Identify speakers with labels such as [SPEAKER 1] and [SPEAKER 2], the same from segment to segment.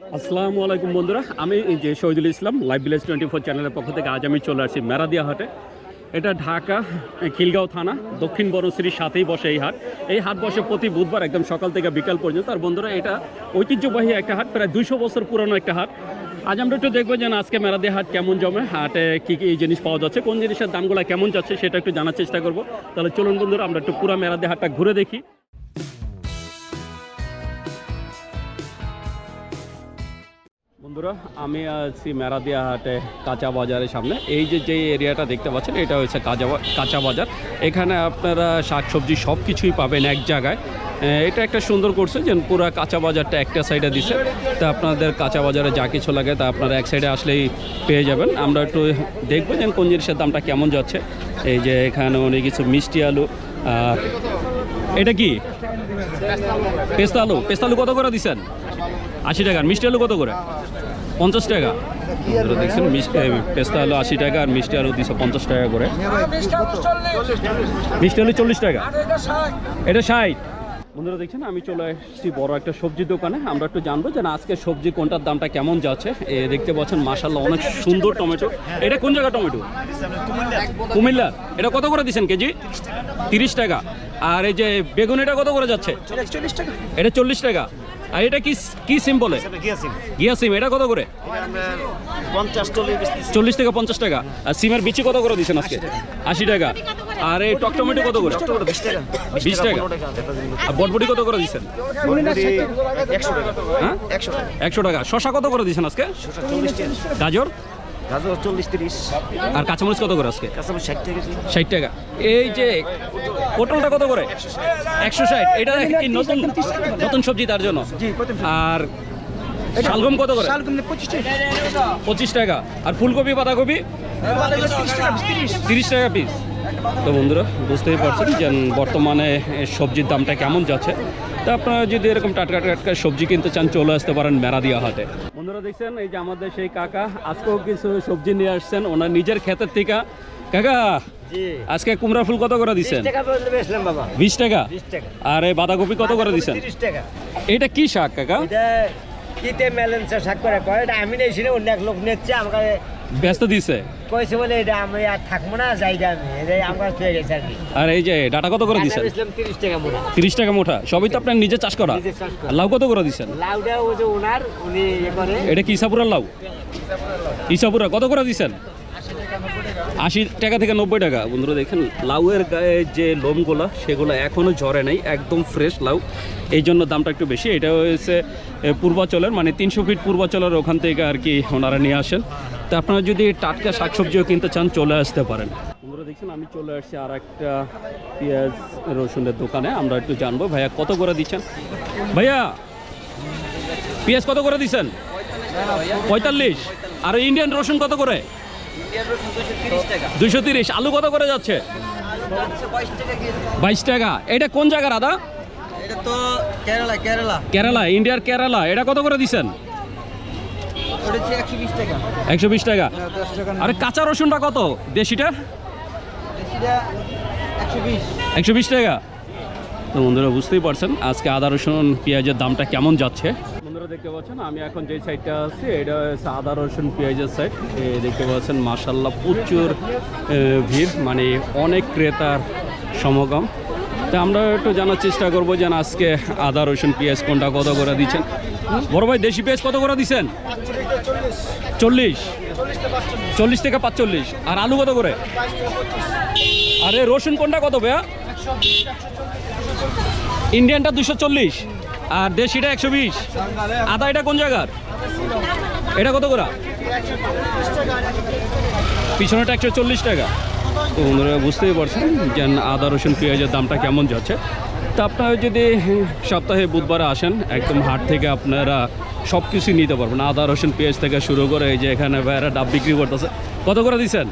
[SPEAKER 1] আসসালামু আলাইকুম বন্ধুরা, আমি যে Shahidul Islam live village twenty four চ্যানেলের পক্ষ থেকে আজ আমি চলে আসছি মেরাদিয়া হাটে। এটা ঢাকা খিলগাঁও থানা, দক্ষিণ বনশ্রীর সাথেই বসে এই হাট। এই হাট বসে প্রতি বুধবার একদম সকাল থেকে বিকাল পর্যন্ত। আর বন্ধুরা, এটা ঐতিহ্যবাহী একটা হাট, প্রায় দুইশো বছর পুরনো একটা হাট। আজ আমরা একটু দেখব যে আজকে মেরাদিয়া হাট কেমন জমে, হাটে কী কী জিনিস পাওয়া যাচ্ছে, কোন জিনিসের দামগুলো কেমন যাচ্ছে, সেটা একটু জানার চেষ্টা করব। তাহলে চলুন বন্ধুরা, আমরা একটু পুরো মেরাদিয়া হাটটা ঘুরে দেখি। বন্ধুরা, আমি আছি মেরাদিয়া হাটে, কাঁচা বাজারের সামনে। এই যে যে এরিয়াটা দেখতে পাচ্ছেন, এটা হচ্ছে কাঁচা কাঁচা বাজার। এখানে আপনারা শাকসবজি সব কিছুই পাবেন এক জায়গায়। এটা একটা সুন্দর করছে যে পুরো কাঁচা বাজারটা একটা সাইডে দিছে। তা আপনাদের কাঁচা বাজারে যা কিছু লাগে তা আপনারা এক সাইডে আসলেই পেয়ে যাবেন। আমরা একটু দেখব যে কোন জিনিসের দামটা কেমন যাচ্ছে। এই যে এখানে অনেক কিছু মিষ্টি আলু এটা কি? পেস্তা আলু। পেস্তা আলু কত করে দিচ্ছেন আশি টাকা আর মিষ্টি আলু কত করে? পঞ্চাশ টাকা। দেখছেন পেস্তা আলু আশি টাকা আর মিষ্টি আলু দিচ্ছে পঞ্চাশ টাকা করে। মিষ্টি আলু চল্লিশ টাকা। এটা ষাট। বন্ধুরা দেখছেন, আমি চলে এসেছি বড় একটা সবজির দোকানে। আমরা একটু জানব যে আজকে সবজি কোনটার দামটা কেমন যাচ্ছে। এ, দেখতে পাচ্ছেন মাসাল্লাহ অনেক সুন্দর টমেটো। এটা কোন জায়গা টমেটো? কুমিল্লা। এটা কত করে দিচ্ছেন কেজি? তিরিশ টাকা। আর এই যে বেগুন, এটা কত করে যাচ্ছে? এটা চল্লিশ টাকা। আর এটা কি কি সিম বলে? গিয়া সিম এটা কত করে?
[SPEAKER 2] চল্লিশ
[SPEAKER 1] থেকে পঞ্চাশ টাকা। আর সিমের বিচি কত করে দিচ্ছেন আজকে? আশি টাকা। আর এই টক টমেটো কত করে?
[SPEAKER 2] বিশ টাকা।
[SPEAKER 1] আর বটবটি কত করে দিচ্ছেন
[SPEAKER 2] একশো টাকা।
[SPEAKER 1] হ্যাঁ?
[SPEAKER 2] একশো টাকা।
[SPEAKER 1] শশা কত করে দিচ্ছেন আজকে? গাজর?
[SPEAKER 2] গাজর চল্লিশ তিরিশ।
[SPEAKER 1] আর কাঁচামরিচ কত করে আজকে?
[SPEAKER 2] কাঁচামরিচ ষাট টাকা
[SPEAKER 1] ষাট টাকা। এই যে পটলটা কত করে? একশো ষাট। এটা কি নতুন নতুন সবজি তার জন্য। আর শালগম কত করে?
[SPEAKER 2] পঁচিশ টাকা।
[SPEAKER 1] আর ফুলকপি বাঁধাকপি?
[SPEAKER 2] তিরিশ টাকা
[SPEAKER 1] পিস তো বন্ধুরা বুঝতেই পারছেন যে বর্তমানে সবজির দামটা কেমন যাচ্ছে। তা আপনারা যদি এরকম টাটকা টাটকা সবজি কিনতে চান চলে আসতে পারেন মেরাদিয়া হাটে। বন্ধুরা দেখছেন এই যে আমাদের সেই কাকা আজকেও কিছু সবজি নিয়ে আসছেন। ওনার নিজের ক্ষেতের থেকে কাকা আজকে কুমড়া ফুল কত করে দিচ্ছেন বিশ টাকা আর এই বাঁধাকপি কত করে দিচ্ছেন এটা কি শাক কাকা?
[SPEAKER 2] কিতে মেলেন্সা শাক করে কয়? এটা আমি নেই ছিল অন্য এক লোক নিচ্ছে আমাকে
[SPEAKER 1] ব্যস্ত দিছে?
[SPEAKER 2] কয়েছে বলে এটা আমি আর থাকব না আমি আমার গেছে আর কি।
[SPEAKER 1] আর এই যে ডাটা কত করে
[SPEAKER 2] তিরিশ টাকা
[SPEAKER 1] মোটা। সবই তো আপনার নিজে চাষ করা। লাউ কত করে দিচ্ছেন
[SPEAKER 2] লাউটা ও যে ওনার উনি করে।
[SPEAKER 1] এটা কি ইসাপুরের লাউ? ইসাপুরা কত করে দিচ্ছেন আশি টাকা থেকে নব্বই টাকা। বন্ধুরা দেখেন, লাউয়ের গায়ে যে লোমগুলা, সেগুলো এখনও ঝরে নেই, একদম ফ্রেশ লাউ। এই জন্য দামটা একটু বেশি। এটা হয়েছে পূর্বাচলের মানে তিনশো ফিট পূর্বাচলের ওখান থেকে আর কি ওনারা নিয়ে আসেন। তা আপনারা যদি টাটকা শাকসবজিও কিনতে চান, চলে আসতে পারেন। বন্ধুরা দেখছেন আমি চলে আসছি আর একটা পেঁয়াজ রসুনের দোকানে। আমরা একটু জানব, ভাইয়া কত করে দিচ্ছেন? ভাইয়া, পেঁয়াজ কত করে দিচ্ছেন? পঁয়তাল্লিশ। আর ইন্ডিয়ান রসুন কত করে? দুইশো তিরিশ, আলু কত করে যাচ্ছে? বাইশ টাকা। এটা কোন জায়গার আদা
[SPEAKER 2] এটা তো কেরালা কেরালা
[SPEAKER 1] কেরালা ইন্ডিয়ার কেরালা। এটা কত করে দিচ্ছেন?
[SPEAKER 2] একশো বিশ টাকা। দশ
[SPEAKER 1] আরে কাঁচা রসুনটা কত? দেশিটা?
[SPEAKER 2] একশো বিশ
[SPEAKER 1] টাকা। তো বন্ধুরা, বুঝতেই পারছেন আজকে আদা রসুন, পেঁয়াজের দামটা কেমন যাচ্ছে। বন্ধুরা দেখতে পাচ্ছেন। আমি এখন যে সাইডটা আছি, এটা হচ্ছে আদা, রসুন, পেঁয়াজের সাইড দেখতে পাচ্ছেন মাসাল্লাহ প্রচুর ভিড় মানে অনেক ক্রেতার সমাগম। তা আমরা একটু জানার চেষ্টা করব যে আজকে আদা, রসুন, পেঁয়াজ কোনটা কত করে দিচ্ছেন। বড় ভাই, দেশি পেঁয়াজ কত করে দিচ্ছেন? চল্লিশ। চল্লিশ থেকে পাঁচচল্লিশ। আর আলু কত করে? আরে, রসুন কোনটা কত ভাইয়া? ইন্ডিয়ানটা দুশো চল্লিশ। আর দেশিটা একশো বিশ। আদা এটা কোন জায়গার? এটা কত করা? পিছনেটা একশো চল্লিশ টাকা। তো বন্ধুরা, বুঝতেই পারছেন যে আদা, রসুন, পেঁয়াজের দামটা কেমন যাচ্ছে। তা আপনারা যদি সপ্তাহে বুধবার আসেন, একদম হাট থেকে আপনারা সব কিছুই নিতে পারবেন। আদা, রসুন, পেঁয়াজ থেকে শুরু করে এই যে এখানে ভাইয়েরা ডাব বিক্রি করতেছে। কত করে দিচ্ছেন?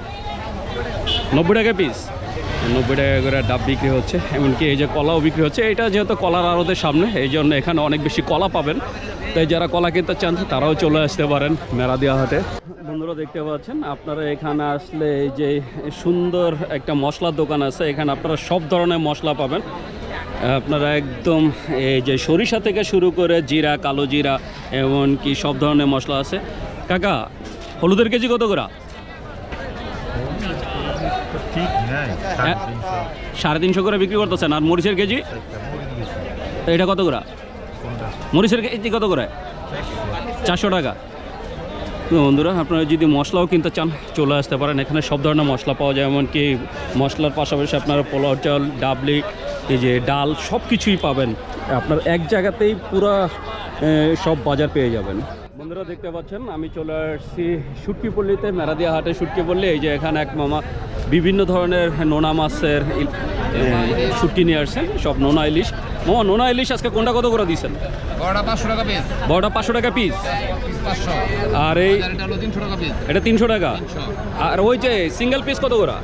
[SPEAKER 1] নব্বই টাকা পিস নব্বই টাকা করে ডাব বিক্রি হচ্ছে, এমনকি এই যে কলাও বিক্রি হচ্ছে। এটা যেহেতু কলার আড়তের সামনে, এই জন্য এখানে অনেক বেশি কলা পাবেন। তাই যারা কলা কিনতে চান, তারাও চলে আসতে পারেন মেরাদিয়া হাটে। বন্ধুরা দেখতে পাচ্ছেন, আপনারা এখানে আসলে এই যে সুন্দর একটা মশলার দোকান আছে। এখানে আপনারা সব ধরনের মশলা পাবেন। আপনারা একদম এই যে সরিষা থেকে শুরু করে জিরা, কালো জিরা, এমনকি সব ধরনের মশলা আছে। কাকা, হলুদের কেজি কত করে। সাড়ে তিনশো। করে বিক্রি করতেছেন আর মরিচের কেজি? তো এটা কত করে? মরিচের কেজি কত করে? চারশো। টাকা। বন্ধুরা আপনারা যদি মশলাও কিনতে চান চলে আসতে পারেন। এখানে সব ধরনের মশলা পাওয়া যায় এমনকি মশলার পাশাপাশি আপনারা পোলাও চাল ডাবলি এই যে ডাল সব কিছুই পাবেন। আপনার এক জায়গাতেই পুরো সব বাজার পেয়ে যাবেন। বন্ধুরা দেখতে পাচ্ছেন আমি চলে আসছি সুটকিপল্লিতে মেরাদিয়া হাটে সুটকিপল্লি এই যে এখানে এক মামা বিভিন্ন ধরনের নোনা মাছের শুটকি নিয়ে আসছেন সব নোনা ইলিশ। মামা নোনা ইলিশ আজকে কোনটা কত করে দিয়েছেন?
[SPEAKER 3] বড়টা পাঁচশো টাকা পিস
[SPEAKER 1] আর এই
[SPEAKER 3] এটা তিনশো টাকা
[SPEAKER 1] আর ওই যে সিঙ্গেল পিস কত করে?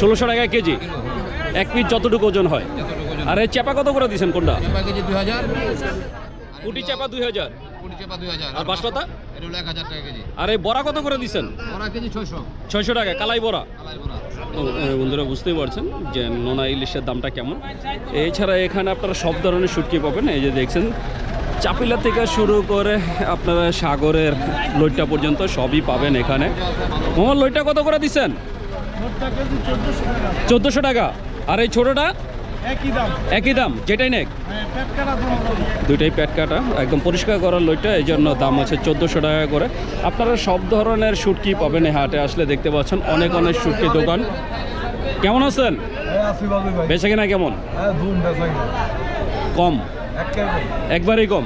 [SPEAKER 3] ষোলোশো।
[SPEAKER 1] টাকা কেজি। এক পিস যতটুকু ওজন হয়। আর এই চাপা কত করে দিয়েছেন কোনটা? কুটি চাপা দুই হাজার।
[SPEAKER 3] কুড়ি চেপা দুই হাজার।
[SPEAKER 1] আর বাঁশপাতা?
[SPEAKER 3] এটা হলো এক হাজার টাকা কেজি।
[SPEAKER 1] আর এই বড়া কত করে দিচ্ছেন?
[SPEAKER 3] কেজি ছয়শো।
[SPEAKER 1] ছয়শো টাকা কালাই বড়া?
[SPEAKER 3] কালাই বড়া।
[SPEAKER 1] তো, বন্ধুরা বুঝতেই পারছেন যে নোনা ইলিশের দামটা কেমন। এছাড়া এখানে আপনারা সব ধরনের শুটকি পাবেন। এই যে দেখছেন চাপিলা থেকে শুরু করে আপনারা সাগরের লইট্টা পর্যন্ত সবই পাবেন এখানে। মোহাম্মদ লইট্টা কত করে দিচ্ছেন? চোদ্দোশো টাকা। আর এই ছোটোটা?
[SPEAKER 4] একই দাম।
[SPEAKER 1] একই দাম যেটাই নেক।
[SPEAKER 4] হ্যাঁ,
[SPEAKER 1] দুইটাই প্যাট কাটা একদম পরিষ্কার করার লইটা এই জন্য দাম আছে চোদ্দোশো টাকা করে। আপনারা সব ধরনের শুটকি পাবেন এই হাটে আসলে দেখতে পাচ্ছেন অনেক অনেক শুটকি দোকান। কেমন আছেন? বেচা কিনা কেমন?
[SPEAKER 4] হ্যাঁ
[SPEAKER 1] কম?
[SPEAKER 4] একেবারে
[SPEAKER 1] একবারেই কম?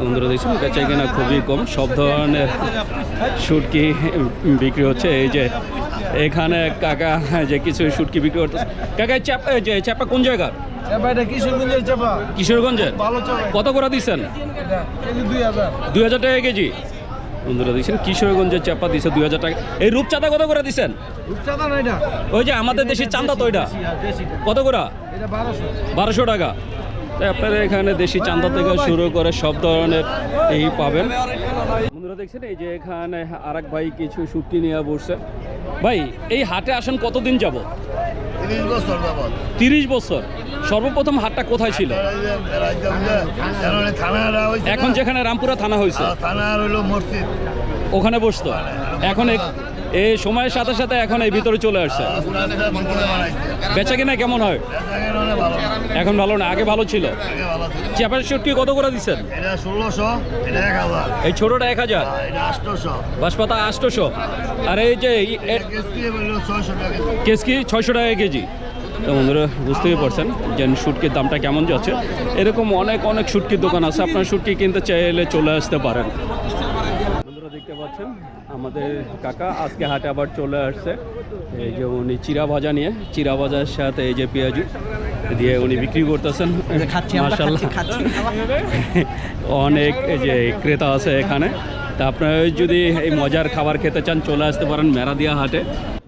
[SPEAKER 1] বন্ধুরা দেখছেন বেচা কিনা খুবই কম। সব ধরনের শুটকি বিক্রি হচ্ছে এই যে এখানে কাকা যে কিছু শুটকি বিক্রি করতেছে। কাকা চাপা যে চাপা কোন জায়গার
[SPEAKER 4] কিশোরগঞ্জের চাপা।
[SPEAKER 1] কিশোরগঞ্জের? কত করে দিচ্ছেন?
[SPEAKER 4] দুই হাজার।
[SPEAKER 1] টাকা কেজি। বন্ধুরা দিচ্ছেন? কিশোরগঞ্জের চাপা দিচ্ছে দুই হাজার টাকা। এই রূপচাঁদা কত করে দিচ্ছেন?
[SPEAKER 4] এটা।
[SPEAKER 1] ওই যে আমাদের দেশের চান্দা তো
[SPEAKER 4] দেশি, হ্যাঁ।
[SPEAKER 1] কত করে?
[SPEAKER 4] বারোশো।
[SPEAKER 1] টাকা। তাই আপনারা এখানে দেশি চান্দা থেকে শুরু করে সব ধরনের এই পাবেন। বন্ধুরা দেখছেন? এই যে এখানে আর এক ভাই কিছু শুটকি নিয়ে বসছে। ভাই এই হাটে আসেন কতদিন যাব?
[SPEAKER 5] তিরিশ বছর যাবত
[SPEAKER 1] তিরিশ বছর। সর্বপ্রথম হাটটা কোথায় ছিল? এখন যেখানে রামপুরা থানা হয়েছে?
[SPEAKER 5] মসজিদ।
[SPEAKER 1] ওখানে বসতো? এখন এক- এই সময়ের সাথে সাথে এখন এই ভিতরে চলে আসছে। বেচা কিনা কেমন হয়? এখন ভালো না, আগে ভালো ছিল। চেপার শুটকি কত করে দিচ্ছেন? এই ছোটটা এক হাজার। বাঁশপাতা আটশোশো আর এই যে
[SPEAKER 5] কেসকি ছয়শো টাকা কেজি।
[SPEAKER 1] বন্ধুরা, বুঝতেই পারছেন যে শুটকির দামটা কেমন যাচ্ছে। এরকম অনেক অনেক শুটকির দোকান আছে। আপনার শুটকি কিনতে চাইলে চলে আসতে পারেন। দেখতে পাচ্ছেন আমাদের কাকা আজকে হাটে আবার চলে আসছে। এই যে উনি চিরা ভাজা নিয়ে চিরা ভাজার সাথে এই যে পেঁয়াজু দিয়ে উনি বিক্রি করতেছেন। মাশাআল্লাহ। অনেক এই যে ক্রেতা আছে এখানে। তা আপনারা যদি এই মজার খাবার খেতে চান চলে আসতে পারেন মেরাদিয়া হাটে।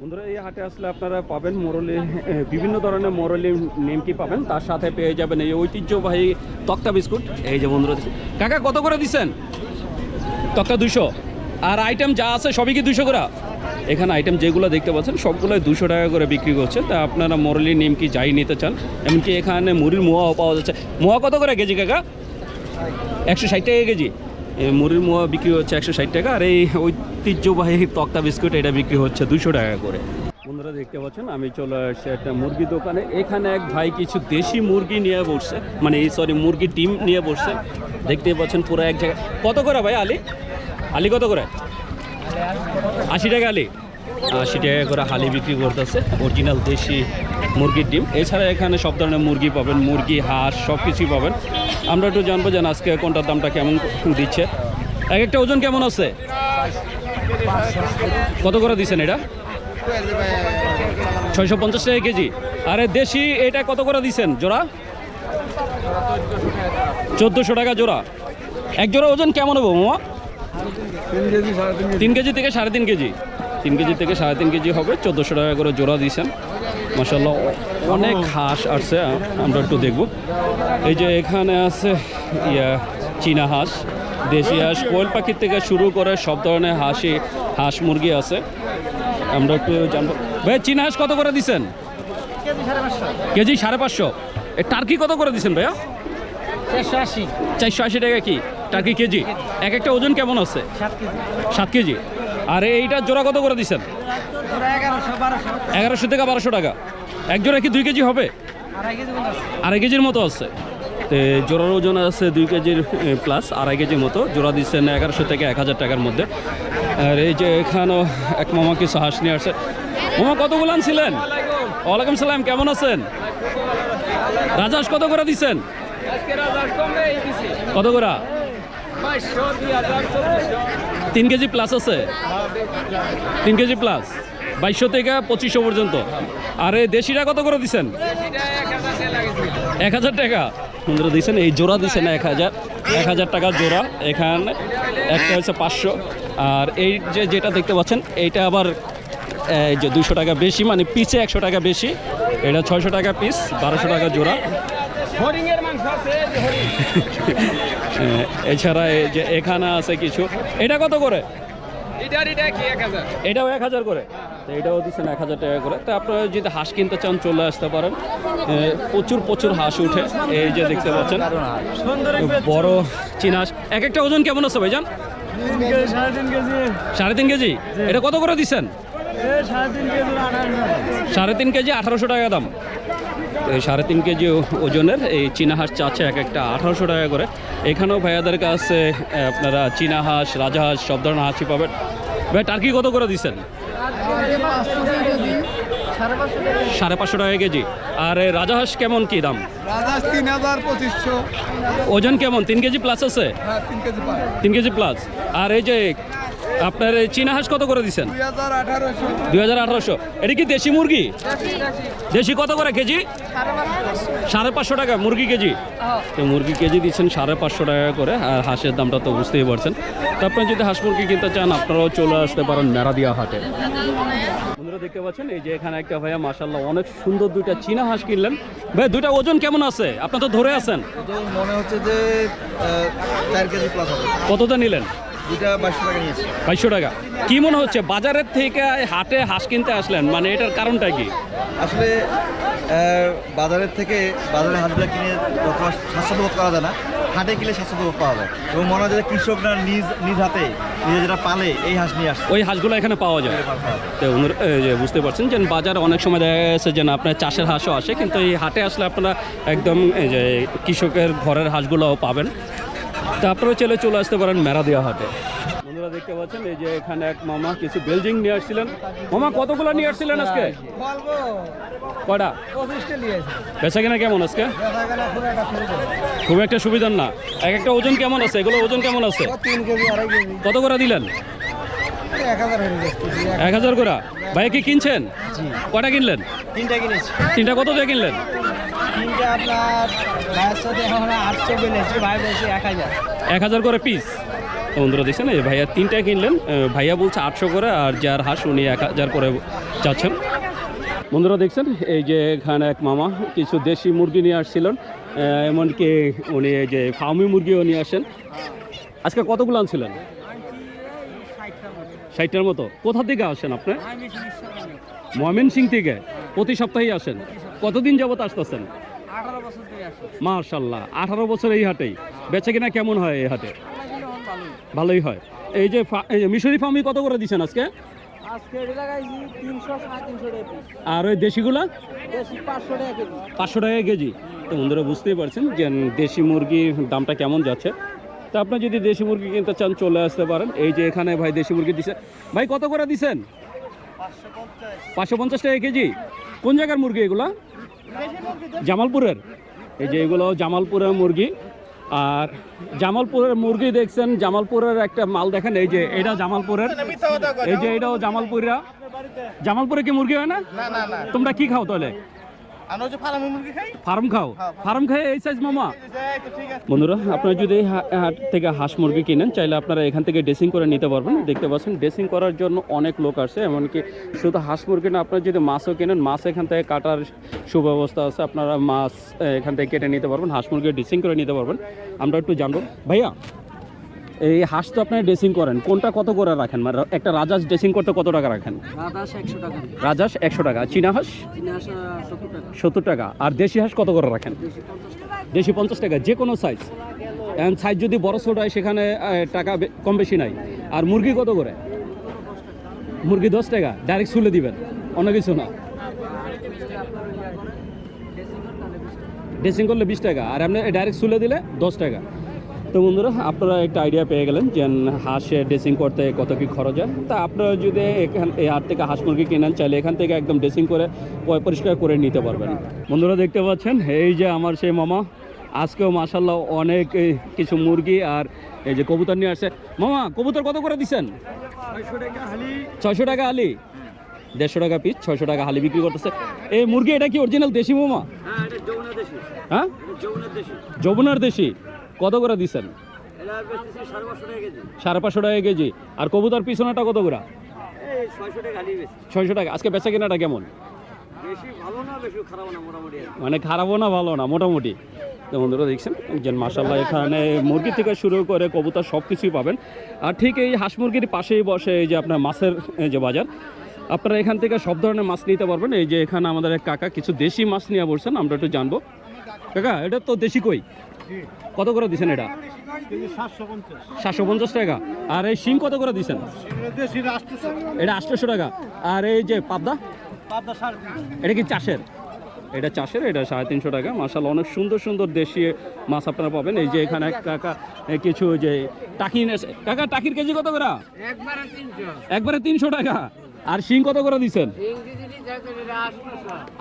[SPEAKER 1] বন্ধুরা এই হাটে আসলে আপনারা পাবেন মোরলি বিভিন্ন ধরনের মোরলি নিমকি পাবেন। তার সাথে পেয়ে যাবেন এই ঐতিহ্যবাহী তক্তা বিস্কুট। এই যে বন্ধুরা কাকা কত করে দিচ্ছেন? তক্তা দুশো আর আইটেম যা আছে সবই কি দুশো করে? এখানে আইটেম যেগুলো দেখতে পাচ্ছেন, সবগুলোই দুশো টাকা করে বিক্রি করছে। তা আপনারা মোরলি নিমকি যাই নিতে চান, এমনকি এখানে মুড়ির মোয়াও পাওয়া যাচ্ছে। মোয়া কত করে কেজি কাকা? একশো ষাট টাকা কেজি। মুড়ির মোয়া বিক্রি হচ্ছে একশো ষাট টাকা, আর এই ঐতিহ্যবাহী তক্তা বিস্কুট এটা বিক্রি হচ্ছে দুশো টাকা করে। বন্ধুরা দেখতে পাচ্ছেন, আমি চলে আসছি একটা মুরগি দোকানে। এখানে এক ভাই কিছু দেশি মুরগি নিয়ে বসছে মানে এই সরি মুরগি ডিম নিয়ে বসছে। দেখতে পাচ্ছেন পুরো এক জায়গায়। কত করে ভাই আলি? আলি কত করে? আশি টাকা আলি আশি টাকা করে হালি বিক্রি করতেছে। অরিজিনাল দেশি মুরগির ডিম। এছাড়া এখানে সব ধরনের মুরগি পাবেন, মুরগি, হাঁস সব কিছুই পাবেন। আমরা একটু জানব যেন আজকে কোনটার দামটা কেমন দিচ্ছে। এক একটা ওজন কেমন আছে? কত করে দিচ্ছেন এটা? ছয়শো পঞ্চাশ টাকা কেজি। আরে দেশি, এটা কত করে দিচ্ছেন? জোড়া? চোদ্দোশো টাকা জোড়া। এক জোড়া ওজন কেমন হব, মামা?
[SPEAKER 4] তিন কেজি
[SPEAKER 1] থেকে সাড়ে তিন কেজি। তিন কেজি থেকে সাড়ে তিন কেজি হবে চোদ্দোশো টাকা করে জোড়া দিয়েছেন। মাসাল্লাহ অনেক হাঁস আসছে আমরা একটু দেখব। এই যে এখানে আছে ইয়া চীনা হাঁস দেশি হাঁস কোয়েল পাখির থেকে শুরু করে সব ধরনের হাঁসি হাঁস মুরগি আছে। আমরা একটু জানব। ভাই চীনা হাঁস কত করে দিচ্ছেন কেজি সাড়ে পাঁচশো। টার্কি কত করে দিচ্ছেন ভাইয়া?
[SPEAKER 4] চারশো আশি।
[SPEAKER 1] চারশো আশি টাকা কি? Turkey KG. এক একটা ওজন কেমন আছে?
[SPEAKER 4] সাত কেজি।
[SPEAKER 1] আর এইটা জোড়া কত করে দিচ্ছেন?
[SPEAKER 4] এগারোশো
[SPEAKER 1] থেকে বারোশো টাকা। এক জোড়া কি দুই কেজি হবে?
[SPEAKER 4] আড়াই
[SPEAKER 1] কেজির মতো আছে। তো জোড়ার ওজন আছে দুই কেজির প্লাস আড়াই কেজির মতো। জোড়া দিচ্ছেন এগারোশো থেকে এক হাজার টাকার মধ্যে। আর এই যে এখানেও এক মামা কিছু হাঁস নিয়ে আসছে। মামা কতগুলো আনছিলেন? ওয়ালাইকুম সালাম কেমন আছেন? রাজহাঁস কত করে দিচ্ছেন? কত করে? তিন কেজি প্লাস আছে? তিন কেজি প্লাস বাইশশো থেকে পঁচিশশো পর্যন্ত। আর এই দেশিটা কত করে দিচ্ছেন এক হাজার টাকা। বন্ধুরা দিচ্ছেন এই জোড়া দিচ্ছেন এক হাজার। এক হাজার টাকা জোড়া। এখানে একটা হচ্ছে পাঁচশো। আর এই যে যেটা দেখতে পাচ্ছেন, এইটা আবার, এই যে দুশো টাকা বেশি মানে পিসে একশো টাকা বেশি। এটা ছয়শো টাকা পিস বারোশো টাকা জোড়া। এছাড়া এই যে এখানে আছে কিছু। এটা কত করে? এটাও এক হাজার করে? তো এটাও দিচ্ছেন এক হাজার টাকা করে। তো আপনারা যদি হাঁস কিনতে চান চলে আসতে পারেন। প্রচুর প্রচুর হাঁস উঠে এই যে দেখতে পাচ্ছেন। বড় চীনা হাঁস। এক একটা ওজন কেমন আছে ভাইজান?
[SPEAKER 4] সাড়ে তিন কেজি।
[SPEAKER 1] সাড়ে তিন কেজি? এটা কত করে দিচ্ছেন?
[SPEAKER 4] সাড়ে তিন কেজি আঠারোশো
[SPEAKER 1] টাকা দাম। সাড়ে তিন কেজি ওজনের এই চীনা হাঁস চাচ্ছে এক একটা আঠারোশো টাকা করে। এখানেও ভাইয়াদের কাছে আপনারা চীনা হাঁস রাজাহাঁস সব ধরনের হাঁসই পাবেন। ভাই টার্কি কত করে দিচ্ছেন সাড়ে পাঁচশো টাকা কেজি। আর এই রাজাহাঁস কেমন কি দাম?
[SPEAKER 4] তিন হাজার পঁচিশশো।
[SPEAKER 1] ওজন কেমন? তিন কেজি প্লাস আছে?
[SPEAKER 4] হ্যাঁ তিন কেজি
[SPEAKER 1] প্লাস আর এই যে আপনার এই চীনা হাঁস কত করে দিচ্ছেন
[SPEAKER 4] দুই হাজার আঠারোশো।
[SPEAKER 1] এটা কি দেশি মুরগি? দেশি কত করে কেজি? সাড়ে পাঁচশো। টাকা মুরগি কেজি? তো মুরগি কেজি দিচ্ছেন সাড়ে পাঁচশো টাকা করে আর হাঁসের দামটা তো বুঝতেই পারছেন। তো আপনি যদি হাঁস মুরগি কিনতে চান আপনারাও চলে আসতে পারেন মেরাদিয়া হাটে। বন্ধুরা দেখতে পাচ্ছেন এই যে এখানে একটা ভাইয়া মাসাল্লাহ অনেক সুন্দর দুইটা চীনা হাঁস কিনলেন। ভাই দুইটা ওজন কেমন আছে? আপনার তো ধরে আছেন।
[SPEAKER 4] মনে হচ্ছে যে চার কেজি প্লাস হবে।
[SPEAKER 1] কতটা নিলেন?
[SPEAKER 4] বাইশশো টাকা
[SPEAKER 1] কি মনে হচ্ছে বাজারের থেকে হাটে হাঁস কিনতে আসলেন? মানে এটার কারণটা কি?
[SPEAKER 6] আসলে বাজারের থেকে বাজারে হাঁসগুলো কিনে ততটা স্বাস্থ্য বোধ করা যায় না। হাটে কিনলে স্বাস্থ্য বোধ পাওয়া যায়। এবং মনে হয় কৃষকরা নিজ নিজ হাতে নিজে যেটা পালে এই হাঁস নিয়ে আসছে।
[SPEAKER 1] ওই হাঁসগুলো এখানে পাওয়া যায়। তো বুঝতে পারছেন যে বাজারে অনেক সময় দেখা গেছে যে আপনার চাষের হাঁসও আসে কিন্তু এই হাটে আসলে আপনারা একদম যে কৃষকের ঘরের হাঁসগুলোও পাবেন। তো আপনারা চলে চলে আসতে পারেন মেরাদিয়া হাটে। বন্ধুরা দেখতে পাচ্ছেন এই যে এখানে এক মামা কিছু বেলজিং নিয়ে আসছিলেন। মামা কতগুলো নিয়ে আসছিলেন আজকে? কটা বেচা কিনা কেমন আজকে?
[SPEAKER 4] খুব একটা
[SPEAKER 1] সুবিধার না। এক একটা ওজন কেমন আছে? এগুলো ওজন কেমন আছে? কত করে দিলেন?
[SPEAKER 4] এক হাজার
[SPEAKER 1] করে? ভাই কি কিনছেন? কটা কিনলেন?
[SPEAKER 4] তিনটা কিনেছি।
[SPEAKER 1] তিনটা কত দিয়ে কিনলেন?
[SPEAKER 4] তিনটা আপনার ভাইয়ের এখন আটশো বেলেছি, ভাই বলছে এক হাজার।
[SPEAKER 1] এক হাজার করে পিস বন্ধুরা দেখছেন, এই ভাইয়া তিনটা কিনলেন ভাইয়া বলছে আটশো করে, আর যার হাঁস উনি এক হাজার করে চাচ্ছেন। বন্ধুরা দেখছেন, এই যে এখানে এক মামা কিছু দেশি মুরগি নিয়ে আসছিলেন এমনকি উনি এই যে ফার্মি মুরগিও নিয়ে আসেন আজকে কতগুলো আনছিলেন? ষাটটার মতো। কোথা থেকে আসেন আপনি? ময়মেন সিং থেকে। প্রতি সপ্তাহেই আসেন। কতদিন যাবত আসতেছেন? মার্শাল্লাহ আঠারো বছর এই হাটেই। বেচে কিনা কেমন হয় এই হাটে? ভালোই। হয়। এই যে মিশরি ফার্মি কত করে দিচ্ছেন আজকে? আর ওই দেশিগুলা?
[SPEAKER 4] পাঁচশো টাকা কেজি।
[SPEAKER 1] তো বন্ধুরা বুঝতেই পারছেন যে দেশি মুরগির দামটা কেমন যাচ্ছে। তা আপনি যদি দেশি মুরগি কিনতে চান চলে আসতে পারেন। এই যে এখানে ভাই দেশি মুরগি দিছে। ভাই কত করে দিছেন? পাঁচশো পঞ্চাশ টাকা কেজি। কোন জায়গার মুরগি এগুলা? জামালপুরের। এই যে এগুলো জামালপুরের মুরগি। আর জামালপুরের মুরগি দেখছেন জামালপুরের একটা মাল দেখেন এই যে এটা জামালপুরের। এই যে এটাও জামালপুরা জামালপুরে কি মুরগি হয় না। তোমরা কি খাও তাহলে? ফার্ম খাও? ফার্ম। খাই এই সাইজ মামা? বন্ধুরা আপনারা যদি হাট থেকে হাঁস মুরগি কিনেন চাইলে আপনারা এখান থেকে ড্রেসিং করে নিতে পারবেন। দেখতে পাচ্ছেন ড্রেসিং করার জন্য অনেক লোক আসে এমনকি শুধু হাঁস মুরগি না আপনারা যদি মাছও কেনেন মাছ এখান থেকে কাটার সুব্যবস্থা আছে আপনারা মাছ এখান থেকে কেটে নিতে পারবেন হাঁস মুরগি ড্রেসিং করে নিতে পারবেন। আমরা একটু জানব। ভাইয়া এই হাঁস তো আপনার ড্রেসিং করেন। কোনটা কত করে রাখেন? মানে একটা রাজাস ড্রেসিং করতে কত টাকা রাখেন?
[SPEAKER 4] রাধাস একশো টাকা।
[SPEAKER 1] রাজাস একশো টাকা। চীনা হাঁস?
[SPEAKER 4] সত্তর টাকা।
[SPEAKER 1] আর দেশি হাঁস কত করে রাখেন? দেশি পঞ্চাশ টাকা। যে কোনো সাইজ সাইজ যদি বড় ছোট হয় সেখানে টাকা কম বেশি নাই। আর মুরগি কত করে? মুরগি দশ টাকা। ডাইরেক্ট শুলে দিবেন। অন্য কিছু না। ড্রেসিং করলে বিশ টাকা। আর আপনি ডাইরেক্ট শুলে দিলে দশ টাকা। তো বন্ধুরা আপনারা একটা আইডিয়া পেয়ে গেলেন যে হাঁসে ড্রেসিং করতে কত কী খরচ হয়। তা আপনারা যদি এখান এই হাট থেকে হাঁস মুরগি কেনেন চাইলে এখান থেকে একদম ড্রেসিং করে পরিষ্কার করে নিতে পারবেন। বন্ধুরা দেখতে পাচ্ছেন এই যে আমার সেই মামা আজকেও মাসাল্লাহ অনেক কিছু মুরগি আর এই যে কবুতর নিয়ে আসছে। মামা কবুতর কত করে দিচ্ছেন ছয়শো টাকা আলি দেড়শো টাকা পিস ছয়শো টাকা হালি বিক্রি করতেছে। এই মুরগি এটা কি অরিজিনাল দেশি মামা? হ্যাঁ যৌবনার দেশি? কত করে দিচ্ছেন সাড়ে পাঁচশো টাকা কেজি। আর কবুতর পিছনেটা কত করে? ছয়শো টাকা। আজকে বেচা কেনাটা কেমন? মানে খারাপও না ভালো না, মোটামুটি। তো বন্ধুরা দেখছেন যে মাসাল্লাহ এখানে মুরগি থেকে শুরু করে কবুতর সব কিছুই পাবেন। আর ঠিক এই হাঁস মুরগির পাশেই বসে এই যে আপনার মাছের যে বাজার। আপনারা এখান থেকে সব ধরনের মাছ নিতে পারবেন। এই যে এখানে আমাদের কাকা কিছু দেশি মাছ নিয়ে বলছেন আমরা একটু জানব। কাকা, এটা তো দেশি কই? কত করে দিছেন এটা? সাতশো পঞ্চাশ। টাকা। আর এই শিং কত করে দিছেন? এটা আটশোশো। টাকা। আর এই যে পাবদা? এটা কি চাষের? এটা চাষের এটা সাড়ে তিনশো টাকা। মাসাল অনেক সুন্দর সুন্দর দেশি মাছ আপনারা পাবেন। এই যে এখানে কাকা কিছু যে টাকি কাকা টাকির কেজি কত করে?
[SPEAKER 4] একবারে
[SPEAKER 1] একবারে তিনশো টাকা। আর শিং কত করে দিচ্ছেন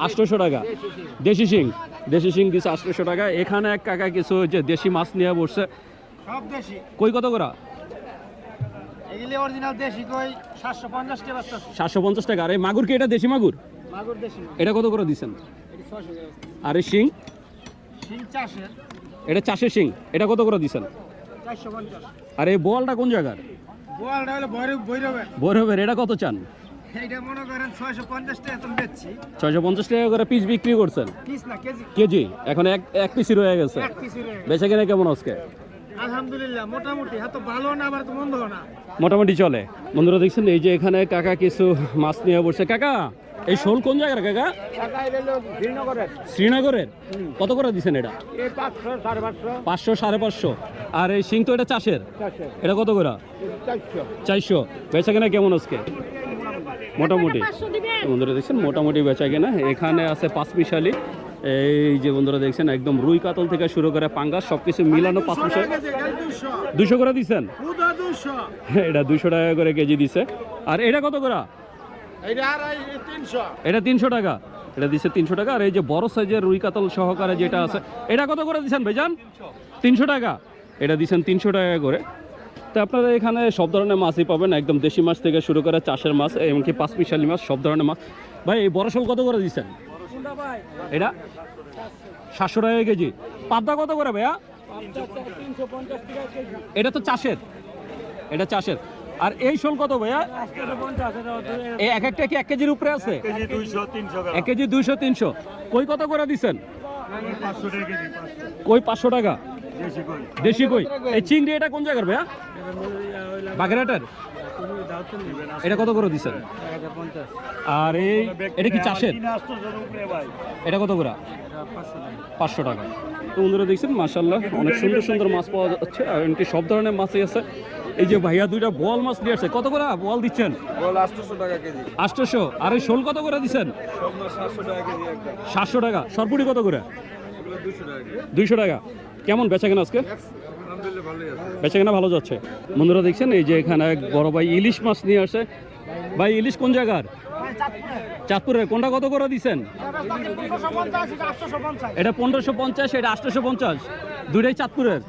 [SPEAKER 1] আটশোশো টাকা। দেশি শিং? দেশি শিং দিচ্ছে আটশোশো টাকা। এখানে এক কাকা কিছু যে দেশি মাছ নিয়ে বসছে। কই কত করে?
[SPEAKER 4] সাতশো পঞ্চাশ টাকা
[SPEAKER 1] আর এই মাগুর কি এটা দেশি মাগুর? এটা কত করে দিচ্ছেন আর এই শিং? এটা চাষের শিং। এটা কত করে দিচ্ছেন আর এই বলটা কোন জায়গার?
[SPEAKER 4] বোয়ালটা হলো ভৈরব ভৈরবে
[SPEAKER 1] বৈরবের। এটা কত চান?
[SPEAKER 4] এইটা মনে করেন টাকা বেচছি।
[SPEAKER 1] করে পিস বিক্রি করছেন?
[SPEAKER 4] পিস না কেজি।
[SPEAKER 1] কেজি? এখন এক এক পিসি রয়ে গেছে।
[SPEAKER 4] এক পিসি
[SPEAKER 1] বেচে কিনা কেমন আজকে?
[SPEAKER 4] আলহামদুলিল্লাহ মোটামুটি। এত ভালো না আবার তো মন্দ না।
[SPEAKER 1] মোটামুটি চলে। বন্ধুরা দেখছেন এই যে এখানে কাকা কিছু মাছ নিয়ে বসে। কাকা এই শোল কোন জায়গার কাকা?
[SPEAKER 4] শ্রীনগরের।
[SPEAKER 1] কত করে দিচ্ছেন এটা?
[SPEAKER 4] পাঁচশো সাড়ে পাঁচশো।
[SPEAKER 1] আর এই সিং তো এটা চাষের। এটা কত করে?
[SPEAKER 4] চারশো।
[SPEAKER 1] চারশো। বেচা কেনা কেমন আজকে? মোটামুটি। বন্ধুরা দেখছেন মোটামুটি বেচা কেনা। এখানে আছে পাঁচ মিশালি এই যে বন্ধুরা দেখছেন একদম রুই কাতল থেকে শুরু করে পাঙ্গাস সবকিছু মিলানো পাঁচ মিশালি
[SPEAKER 4] দুশো।
[SPEAKER 1] করে দিচ্ছেন এটা দুশো টাকা করে কেজি দিছে। আর এটা কত করে? এটা তিনশো। টাকা। এটা দিচ্ছে তিনশো টাকা। আর এই যে বড় সাইজের রুই কাতল সহকারে যেটা আছে এটা কত করে দিচ্ছেন ভাইজান? তিনশো। টাকা। এটা দিচ্ছেন তিনশো টাকা করে। তো আপনারা এখানে সব ধরনের মাছই পাবেন একদম দেশি মাছ থেকে শুরু করে চাষের মাছ এমনকি পাঁচ মিশালি মাছ সব ধরনের মাছ। ভাই এই বড় শোল কত করে দিচ্ছেন? এটা? সাতশো টাকা কেজি। পাবদা কত করে ভাইয়া? এটা তো চাষের। এটা চাষের। আর এই শোল কত ভাইয়া? এই এক একটা কি এক কেজির উপরে আছে? এক কেজি দুইশো তিনশো কই কত করে দিচ্ছেন? কই পাঁচশো টাকা?
[SPEAKER 5] দেশি কই।
[SPEAKER 1] এই চিংড়ি এটা কোন জায়গার ভাইয়া? বাগেরহাটের? এটা কত করে দিচ্ছেন আর এই এটা কি চাষের? এটা কত করে? পাঁচশো টাকা। তো বন্ধুরা দেখছেন মাসাল্লাহ অনেক সুন্দর সুন্দর মাছ পাওয়া যাচ্ছে আর এমনকি সব ধরনের মাছই আছে। এই যে ভাইয়া দুইটা বল মাছ নিয়ে আসছে কত করে বল দিচ্ছেন? আটশোশো আর এই শোল কত করে দিচ্ছেন? সাতশো টাকা সরপুরি কত করে? দুইশো টাকা কেমন বেচা কেনা আজকে? বেচা কেনা ভালো যাচ্ছে। বন্ধুরা দেখছেন, এই যে এখানে এক বড় ভাই ইলিশ মাছ নিয়ে আসে। ভাই, ইলিশ কোন জায়গার? চাঁদপুরের। কোনটা কত করে দিচ্ছেন এটা পনেরোশো পঞ্চাশ, এটা আটশোশো পঞ্চাশ। দুইটাই চাঁদপুরের।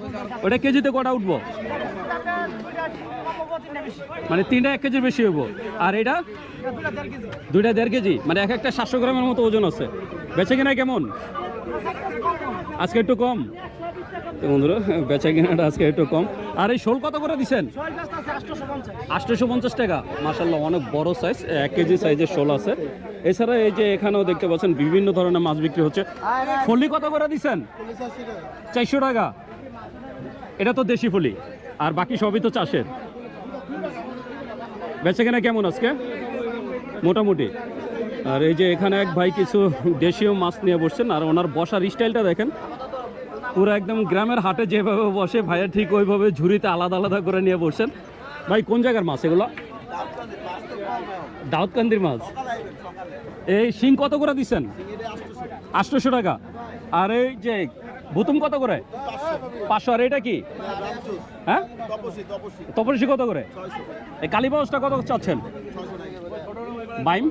[SPEAKER 1] ওটা কেজিতে কটা উঠবো? মানে তিনটা এক কেজির বেশি হইব। আর এটা? দুইটা দেড় কেজি। মানে এক একটা সাতশো গ্রামের মতো ওজন আছে। বেচে কিনা কেমন? আজকে একটু কম। তো বন্ধুরা বেচা কিনাটা আজকে একটু কম। আর এই শোল কত করে দিচ্ছেন? আটশোশো পঞ্চাশ। টাকা। মাসাল্লাহ অনেক বড় সাইজ এক কেজি সাইজের শোল আছে। এছাড়া এই যে এখানেও দেখতে পাচ্ছেন বিভিন্ন ধরনের মাছ বিক্রি হচ্ছে। ফলি কত করে দিচ্ছেন? চারশো টাকা। এটা তো দেশি ফলি আর বাকি সবই তো চাষের। বেচে কেনা কেমন আজকে? মোটামুটি। আর এই যে এখানে এক ভাই কিছু দেশীয় মাছ নিয়ে বসছেন আর ওনার বসার স্টাইলটা দেখেন। পুরো একদম গ্রামের হাটে যেভাবে বসে, ভাইয়া ঠিক ওইভাবে ঝুড়িতে আলাদা আলাদা করে নিয়ে বসছেন ভাই, কোন জায়গার মাছ এগুলো? দাউদকান্দির মাছ। এই শিং কত করে দিচ্ছেন? আটশোশো টাকা। আর এই যে বুতুম কত করে? পাঁচশো। আর এটা কি? হ্যাঁ? তপসি কত করে? এই কালীবাউসটা কত চাচ্ছেন? বাইম?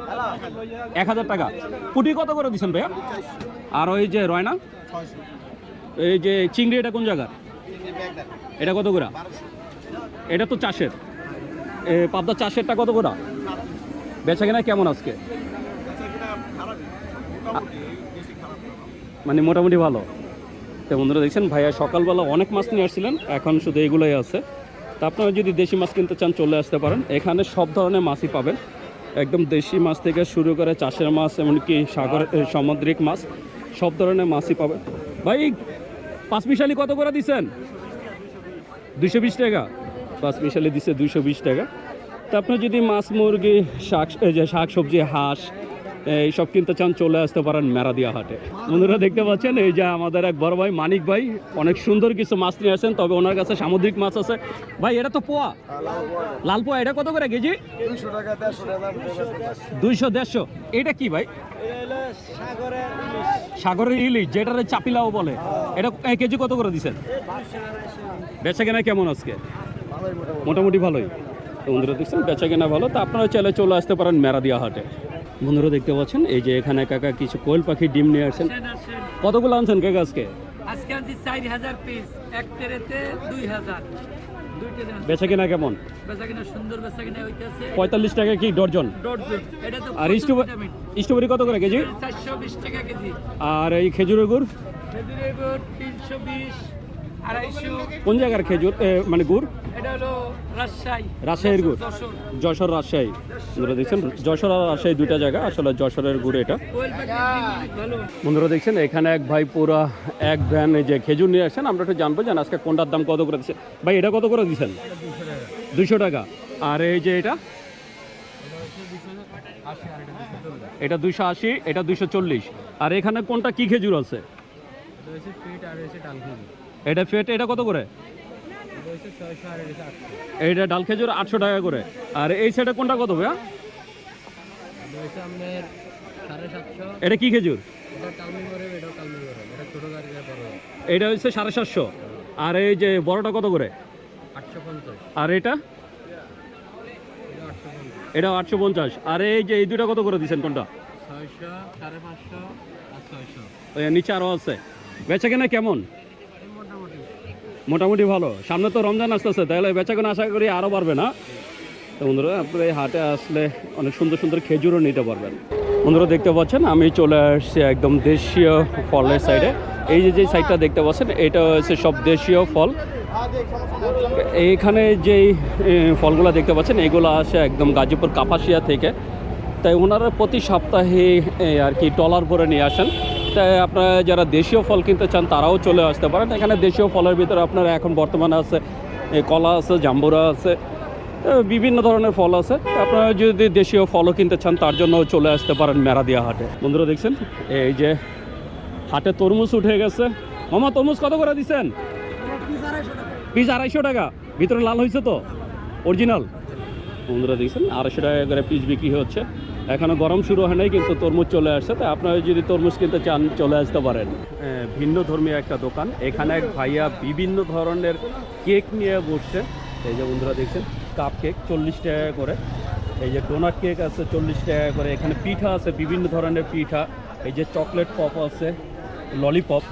[SPEAKER 1] এক হাজার টাকা। পুটি কত করে দিচ্ছেন ভাইয়া? আর ওই যে রয়না? এই যে চিংড়ি এটা কোন জায়গার এটা কত করে এটা তো চাষের। পাবদা চাষেরটা কত করে বেচা কেনা কেমন আজকে? মানে মোটামুটি ভালো। তো বন্ধুরা দেখছেন ভাইয়া সকালবেলা অনেক মাছ নিয়ে আসছিলেন এখন শুধু এগুলোই আছে। তা আপনারা যদি দেশি মাছ কিনতে চান চলে আসতে পারেন। এখানে সব ধরনের মাছই পাবেন। একদম দেশি মাছ থেকে শুরু করে চাষের মাছ এমনকি সাগর সামুদ্রিক মাছ সব ধরনের মাছই পাবেন। ভাই পাঁচ মিশালি কত করে দিচ্ছেন দুইশো বিশ টাকা। পাঁচ মিশালি দিচ্ছে দুইশো বিশ টাকা। তা আপনি যদি মাছ মুরগি শাক এই যে শাক সবজি হাঁস এইসব কিনতে চান চলে আসতে পারেন মেরাদিয়া হাটে। বন্ধুরা দেখতে পাচ্ছেন এই যে আমাদের এক বড় ভাই মানিক ভাই অনেক সুন্দর কিছু মাছ নিয়ে আসেন তবে ওনার কাছে সামুদ্রিক মাছ আছে। ভাই এটা তো পোয়া। লাল পোয়া এটা কত করে কেজি? দুইশো দেড়শো এটা কি ভাই? সাগরের ইলিশ যেটারে চাপিলাও বলে। এটা এই কেজি কত করে দিছেন? বেচা কেনা কেমন আজকে? মোটামুটি ভালোই। বন্ধুরা দেখছেন, বেচা কেনা ভালো। তা আপনারা চাইলে চলে আসতে পারেন মেরাদিয়া হাটে। বন্ধুরা দেখতে পাচ্ছেন, এই যে এখানে কাকা কিছু কোয়েল পাখি ডিম নিয়ে আসছেন। কতগুলো আনছেন কাকা আজকে?
[SPEAKER 7] আজকে আনছি চার হাজার পিস এক ট্রেতে দুই হাজার।
[SPEAKER 1] বেচা কিনা কেমন?
[SPEAKER 7] বেচা কিনা সুন্দর বেচা কিনা হইতেছে।
[SPEAKER 1] পঁয়তাল্লিশ টাকা কি ডর্জন?
[SPEAKER 7] ডজন এটা তো
[SPEAKER 1] আর স্ট্রবেরি কত করে কেজি?
[SPEAKER 7] চারশো বিশ টাকা কেজি।
[SPEAKER 1] আর এই খেজুরের গুড়?
[SPEAKER 7] খেজুরের গুড় তিনশো বিশ।
[SPEAKER 1] কোন জায়গার খেজুর? এ, মানে গুড়?
[SPEAKER 7] এটা
[SPEAKER 1] রাজশাহীর গুড়?
[SPEAKER 7] যশোর।
[SPEAKER 1] রাজশাহী। বন্ধুরা দেখছেন যশোর আর রাজশাহী দুইটা জায়গা আসলে যশোরের গুড় এটা। বন্ধুরা দেখছেন এখানে এক ভাই পুরা এক ভ্যান এই যে খেজুর নিয়ে আসেন আমরা একটু জানব জান আজকে কোনটার দাম কত করে দিচ্ছেন। ভাই এটা কত করে দিচ্ছেন? দুশো টাকা। আর এই যে এটা? এটা দুশো আশি এটা দুশো চল্লিশ। আর এখানে কোনটা কি খেজুর আছে? এটা ফেট এটা কত করে? এইটা ডাল খেজুর আটশো টাকা করে। আর এই সাইডে কোনটা কত ভাইয়া? এটা কি খেজুর? এটা হচ্ছে সাড়ে সাতশো। আর এই যে বড়টা কত করে? আর এটা? এটা আটশো পঞ্চাশ। আর এই যে এই দুটা কত করে দিচ্ছেন কোনটা? নিচে আরও আছে। বেচা কেনা কেমন? মোটামুটি ভালো। সামনে তো রমজান আসতেছে, তাহলে বেচা কেনা আশা করি আরও বাড়বে না? তো বন্ধুরা, আপনারা এই হাটে আসলে অনেক সুন্দর সুন্দর খেজুরও নিতে পারবেন। বন্ধুরা, দেখতে পাচ্ছেন, আমি চলে আসছি একদম দেশীয় ফলের সাইডে এই যে যে সাইডটা দেখতে পাচ্ছেন, এটা হচ্ছে সব দেশীয় ফল। এইখানে যেই ফলগুলো দেখতে পাচ্ছেন, এগুলো আসে একদম গাজীপুর কাপাসিয়া থেকে। তাই ওনারা প্রতি সপ্তাহে আর কি, টলার ভরে নিয়ে আসেন। আপনারা যারা দেশীয় ফল কিনতে চান, তারাও চলে আসতে পারেন। এখানে দেশীয় ফলের ভিতরে আপনারা এখন বর্তমানে আছে কলা আছে, জাম্বুরা আছে বিভিন্ন ধরনের ফল আছে। আপনারা যদি দেশীয় ফলও কিনতে চান, তার জন্য চলে আসতে পারেন মেরাদিয়া হাটে। বন্ধুরা দেখছেন? এই যে হাটে তরমুজ উঠে গেছে। মামা, তরমুজ কত করে দিচ্ছেন পিস আড়াইশো টাকা। ভিতরে লাল হয়েছে তো? অরিজিনাল। বন্ধুরা দেখছেন? আড়াইশো টাকা করে পিস বিক্রি হচ্ছে। এখনও গরম শুরু হয় নাই, কিন্তু তরমুজ চলে আসছে। তাই আপনারা যদি তরমুজ কিনতে চান, চলে আসতে পারেন। ভিন্ন ধর্মীয় একটা দোকান। এখানে এক ভাইয়া বিভিন্ন ধরনের কেক নিয়ে বসছে। এই যে বন্ধুরা দেখছেন, কাপ কেক চল্লিশ টাকা করে। এই যে ডোনাট কেক আছে চল্লিশ টাকা করে। এখানে পিঠা আছে, বিভিন্ন ধরনের পিঠা। এই যে চকলেট পপ আছে, ললিপপ।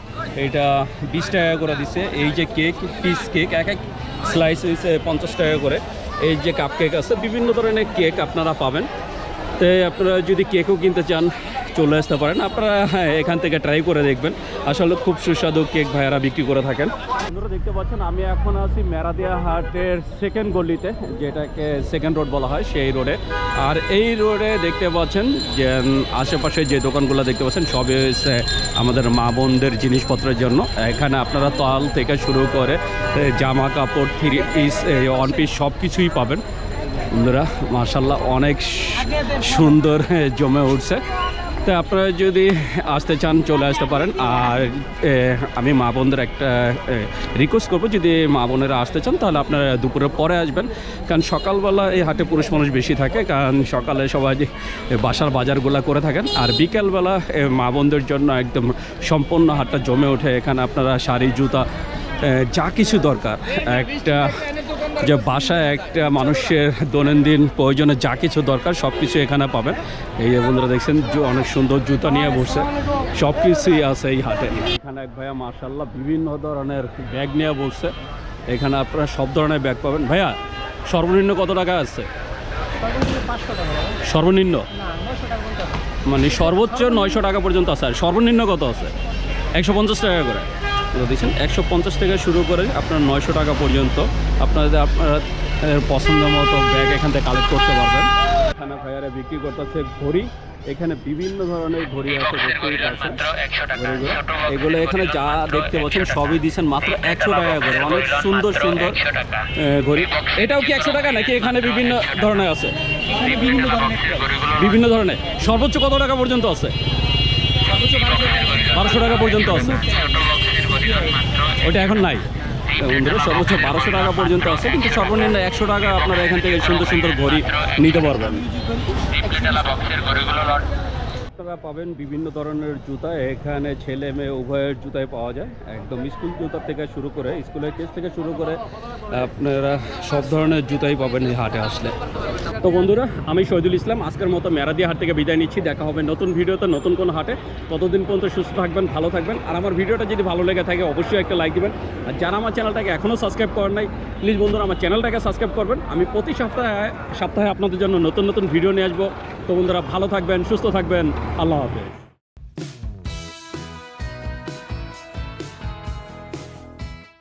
[SPEAKER 1] এটা বিশ টাকা করে দিছে। এই যে কেক, পিস কেক, এক এক স্লাইস হয়েছে পঞ্চাশ টাকা করে। এই যে কাপ কেক আছে, বিভিন্ন ধরনের কেক আপনারা পাবেন। তো আপনারা যদি কেকও কিনতে চান, চলে আসতে পারেন। আপনারা হ্যাঁ এখান থেকে ট্রাই করে দেখবেন। আসলে খুব সুস্বাদু কেক ভাইয়ারা বিক্রি করে থাকেন। আপনারা দেখতে পাচ্ছেন, আমি এখন আছি মেরাদিয়া হাটের সেকেন্ড গলিতে, যেটাকে সেকেন্ড রোড বলা হয়, সেই রোডে আর এই রোডে দেখতে পাচ্ছেন, যে আশেপাশে যে দোকানগুলো দেখতে পাচ্ছেন, সবই হচ্ছে আমাদের মা বোনদের জিনিসপত্রের জন্য। এখানে আপনারা তাল থেকে শুরু করে জামা কাপড়, থ্রি পিস ওয়ান পিস সব কিছুই পাবেন। বন্ধুরা মার্শাল্লাহ অনেক সুন্দর জমে উঠছে। তো আপনারা যদি আসতে চান, চলে আসতে পারেন। আর আমি মা বোনদের একটা রিকোয়েস্ট করব, যদি মা বোনেরা আসতে চান, তাহলে আপনারা দুপুরের পরে আসবেন। কারণ সকালবেলা এই হাটে পুরুষ মানুষ বেশি থাকে, কারণ সকালে সবাই বাসার বাজারগুলো করে থাকেন। আর বিকেলবেলা মা বোনদের জন্য একদম সম্পূর্ণ হাটটা জমে ওঠে। এখানে আপনারা শাড়ি, জুতা যা কিছু দরকার। একটা যে বাসায় একটা মানুষের দৈনন্দিন প্রয়োজনে যা কিছু দরকার সব কিছু এখানে পাবেন। এই যে বন্ধুরা দেখছেন অনেক সুন্দর জুতা নিয়ে বসছে সব কিছুই আছে এই হাটে। এখানে এক ভাইয়া মার্শাল্লাহ বিভিন্ন ধরনের ব্যাগ নিয়ে বসছে এখানে আপনারা সব ধরনের ব্যাগ পাবেন। ভাইয়া, সর্বনিম্ন কত টাকা আছে? সর্বনিম্ন? মানে সর্বোচ্চ নয়শো টাকা পর্যন্ত আছে। আর সর্বনিম্ন কত আছে? একশো পঞ্চাশ টাকা করে। এগুলো দেখছেন একশো পঞ্চাশ থেকে শুরু করে আপনার নয়শো টাকা পর্যন্ত আপনাদের আপনারা পছন্দ মতো ব্যাগ এখান থেকে কালেক্ট করতে পারবেন। এখানে ভাইয়ারা বিক্রি করতেছে ঘড়ি। এখানে বিভিন্ন ধরনের ঘড়ি আছে দেখতেই পাচ্ছেন। এগুলো এখানে যা দেখতে পাচ্ছেন সবই দিচ্ছেন মাত্র একশো টাকা করে। অনেক সুন্দর সুন্দর ঘড়ি। এটাও কি একশো টাকা? নাকি এখানে বিভিন্ন ধরনের আছে? বিভিন্ন ধরনের সর্বোচ্চ কত টাকা পর্যন্ত আছে? বারোশো টাকা। পর্যন্ত আছে। ওটা এখন নাই। সর্বোচ্চ বারোশো টাকা পর্যন্ত আছে, কিন্তু সর্বনিম্ন একশো টাকা আপনারা এখান থেকে সুন্দর সুন্দর ঘড়ি নিতে পারবেন। আপনারা পাবেন বিভিন্ন ধরনের জুতা। এখানে ছেলে মেয়ে উভয়ের জুতাই পাওয়া যায়। একদম স্কুল জুতা থেকে শুরু করে, স্কুলের কেস থেকে শুরু করে আপনারা সব ধরনের জুতাই পাবেন এই হাটে আসলে। তো বন্ধুরা, আমি শহীদুল ইসলাম। আজকের মতো মেরাদিয়া হাট থেকে বিদায় নিচ্ছি। দেখা হবে নতুন ভিডিওতে, নতুন কোনো হাটে। ততদিন পর্যন্ত সুস্থ থাকবেন, ভালো থাকবেন। আর আমার ভিডিওটা যদি ভালো লেগে থাকে, অবশ্যই একটা লাইক দিবেন। আর যারা আমার চ্যানেলটাকে এখনও সাবস্ক্রাইব করেন নাই প্লিজ বন্ধুরা আমার চ্যানেলটাকে সাবস্ক্রাইব করবেন। আমি প্রতি সপ্তাহে সপ্তাহে আপনাদের জন্য নতুন নতুন ভিডিও নিয়ে আসব। তো বন্ধুরা, ভালো থাকবেন, সুস্থ থাকবেন। আল্লাহ হাফেজ।